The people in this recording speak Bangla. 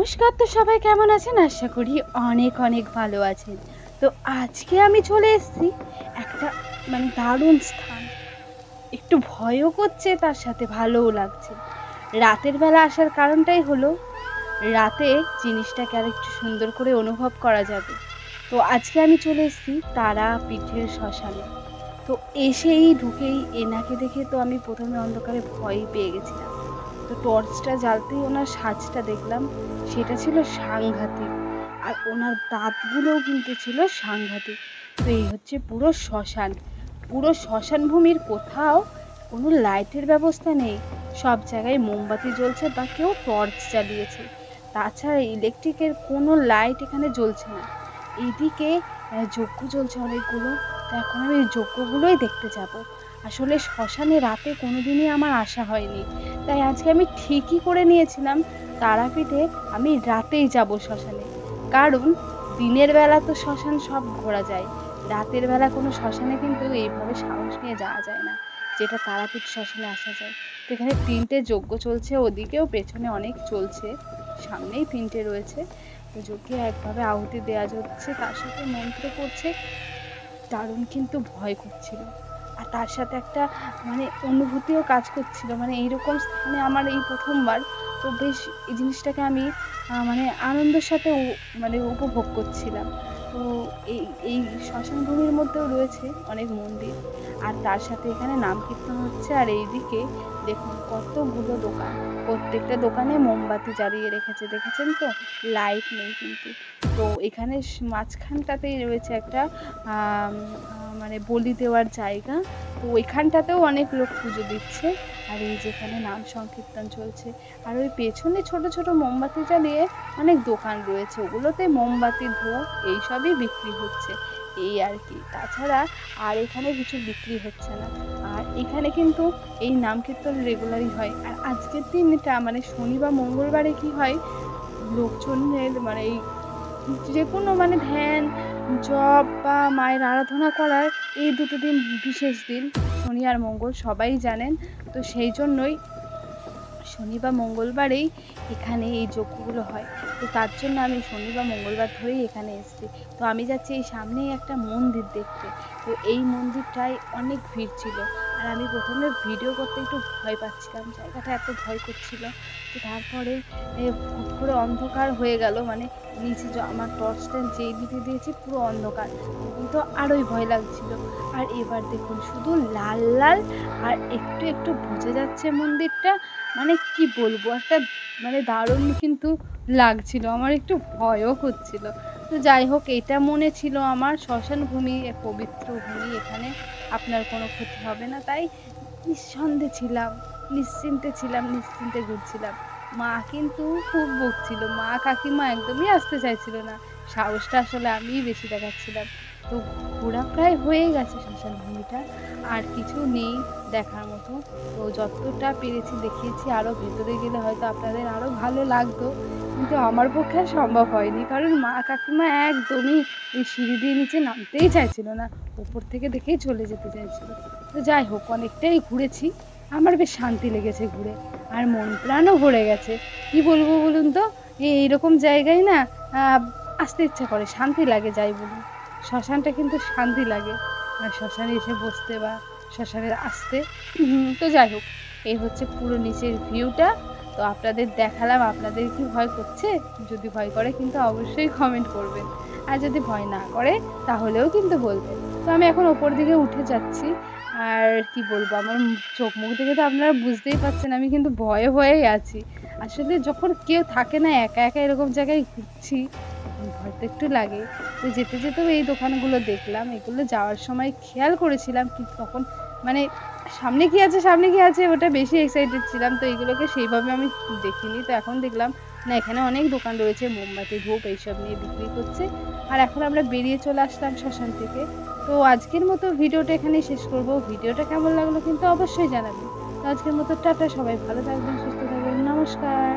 নমস্কার তো সবাই, কেমন আছেন? আশা করি অনেক অনেক ভালো আছেন। তো আজকে আমি চলে এসেছি একটা মানে দারুণ স্থান। একটু ভয়ও করছে, তার সাথে ভালোও লাগছে। রাতের বেলা আসার কারণটাই হলো, রাতে জিনিসটাকে আর একটু সুন্দর করে অনুভব করা যাবে। তো আজকে আমি চলে এসেছি তারা পিঠের শ্মশানে। তো এসেই ঢুকেই এনাকে দেখে তো আমি প্রথমে অন্ধকারে ভয় পেয়ে গেছিলাম। তো টর্চটা জ্বালতেই ওনার সাজটা দেখলাম, সেটা ছিল সাংঘাতিক। আর ওনার দাঁতগুলোও কিন্তু ছিল সাংঘাতিক। তো এই হচ্ছে পুরো শ্মশান। পুরো শ্মশান ভূমির কোথাও কোনো লাইটের ব্যবস্থা নেই। সব জায়গায় মোমবাতি জ্বলছে বা কেউ টর্চ জ্বালিয়েছে। তাছাড়া ইলেকট্রিকের কোনো লাইট এখানে জ্বলছে না। এদিকে যজ্ঞ চলছে অনেকগুলো। তো এখন আমি যজ্ঞগুলোই দেখতে যাব। আসলে শ্মশানে রাতে কোনোদিনই আমার আসা হয়নি। তাই আজকে আমি ঠিকই করে নিয়েছিলাম। তারাপীঠে আমি রাতেই যাব শ্মশানে। কারণ দিনের বেলা তো শ্মশান সব ঘোরা যায়। রাতের বেলা কোনো শ্মশানে কিন্তু এইভাবে সাহস নিয়ে যাওয়া যায় না, যেটা তারাপীঠ শ্মশানে আসা যায়। তো এখানে তিনটে যজ্ঞ চলছে, ওদিকেও পেছনে অনেক চলছে, সামনেই তিনটে রয়েছে। যজ্ঞে একভাবে আহুতি দেওয়া যাচ্ছে, তার সাথে মন্ত্র করছে দারুণ কিন্তু ভয় করছিল। আর তার সাথে একটা মানে অনুভূতিও কাজ করছিল। মানে এইরকম স্থানে আমার এই প্রথমবার, তো বেশ এই জিনিসটাকে আমি মানে আনন্দের সাথে মানে উপভোগ করছিলাম। তো এই এই শ্মশান ভূমির মধ্যেও রয়েছে অনেক মন্দির। আর তার সাথে এখানে নাম কীর্তন হচ্ছে। আর এইদিকে দেখুন কতগুলো দোকান। প্রত্যেকটা দোকানে মোমবাতি জ্বালিয়ে রেখেছে। দেখেছেন তো? লাইট নেই কিন্তু। তো এখানে মাঝখানটাতেই রয়েছে একটা মানে বলি দেওয়ার জায়গা। তো ওইখানটাতেও অনেক লোক পুজো দিচ্ছে। আর এই যেখানে নাম সংকীর্তন চলছে, আর ওই পেছনে ছোট ছোট মোমবাতি জ্বালিয়ে অনেক দোকান রয়েছে। ওগুলোতে মোমবাতি, ধোয়া, এইসবই বিক্রি হচ্ছে। এই আর কি। তাছাড়া আর এখানে কিছু বিক্রি হচ্ছে না। আর এখানে কিন্তু এই নাম কীর্তন রেগুলারই হয়। আর আজকের দিনটা মানে শনি বা মঙ্গলবারে কি হয়? লোকজনের মানে এই যে কোনো মানে ধ্যান জপ বা মায়ের আরাধনা করার এই দুটো দিন বিশেষ দিন, শনি আর মঙ্গল সবাই জানেন। তো সেই জন্যই শনি বা মঙ্গলবারেই এখানে এই যজ্ঞগুলো হয়। তো তার জন্য আমি শনি বা মঙ্গলবার ধরেই এখানে এসেছি। তো আমি যাচ্ছি এই সামনেই একটা মন্দির দেখতে। তো এই মন্দিরটায় অনেক ভিড় ছিল। আর আমি প্রথমে ভিডিও করতে একটু ভয় পাচ্ছিলাম, জায়গাটা এত ভয় করছিল তো তারপরে হুট করে অন্ধকার হয়ে গেল মানে নিচে আমার টর্চটা যেই দিকে দিয়েছি পুরো অন্ধকার। তখন তো আরোই ভয় লাগছিল। আর এবার দেখুন, শুধু লাল লাল আর একটু একটু বোঝা যাচ্ছে মন্দিরটা মানে কি বলব? একটা মানে দারুণ কিন্তু লাগছিল, আমার একটু ভয়ও করছিল। তো যাই হোক, এটা মনে ছিল আমার। শ্মশান ভূমি পবিত্র ভূমি, এখানে আপনার কোনো ক্ষতি হবে না। তাই নিঃসন্দেহে ছিলাম, নিশ্চিন্তে ছিলাম, নিশ্চিন্তে ঘুরছিলাম। মা কিন্তু খুব বকছিল। মা কাকিমা একদমই আসতে চাইছিল না। সাহসটা আসলে আমিই বেশি দেখাচ্ছিলাম। তো ঘোরা প্রায় হয়ে গেছে শ্মশান ভূমিটা। আর কিছু নেই দেখার মতো। তো যতটা পেরেছি দেখিয়েছি আরও ভেতরে গেলে হয়তো আপনাদের আরও ভালো লাগতো। কিন্তু আমার পক্ষে আর সম্ভব হয়নি। কারণ মা কাকিমা একদমই এই সিঁড়ি দিয়ে নিচে নামতেই চাইছিল না। উপর থেকে দেখেই চলে যেতে চাইছিল। তো যাই হোক, অনেকটাই ঘুরেছি। আমার বেশ শান্তি লেগেছে ঘুরে। আর মন প্রাণও ভরে গেছে। কি বলব বলুন তো? এই এইরকম জায়গায় না আসতে ইচ্ছা করে, শান্তি লাগে যাই বলুন। শ্মশানটা কিন্তু শান্তি লাগে। আর শ্মশানে এসে বসতে বা শ্মশানে আসতে। তো যাই হোক, এই হচ্ছে পুরো নিচের ভিউটা। তো আপনাদের দেখালাম আপনাদের কি ভয় করছে? যদি ভয় করে কিন্তু অবশ্যই কমেন্ট করবেন। আর যদি ভয় না করে, তাহলেও কিন্তু বলবেন। তো আমি এখন ওপর দিকে উঠে যাচ্ছি। আর কি বলব, আমার চোখ মুখ দেখে তো আপনারা বুঝতেই পারছেন, আমি কিন্তু ভয়ে ভয়েই আছি। আসলে যখন কেউ থাকে না, একা একা এরকম জায়গায় ঘুরছি ভয় তো একটু লাগে। তো যেতে যেতেও এই দোকানগুলো দেখলাম, এগুলো যাওয়ার সময় খেয়াল করেছিলাম, কিন্তু তখন মানে সামনে কি আছে, সামনে কি আছে, ওটা বেশি এক্সাইটেড ছিলাম, তো এগুলোকে সেইভাবে আমি দেখিনি। তো এখন দেখলাম, না, এখানে অনেক দোকান রয়েছে, মোমবাতি, ধূপ, এইসব নিয়ে বিক্রি করছে আর এখন আমরা বেরিয়ে চলে আসলাম শ্মশান থেকে। তো আজকের মতো ভিডিওটা এখানেই শেষ করব। ভিডিওটা কেমন লাগল কিন্তু অবশ্যই জানাবেন। তো আজকের মতো টাটা, সবাই ভালো থাকবেন, সুস্থ থাকবেন, নমস্কার।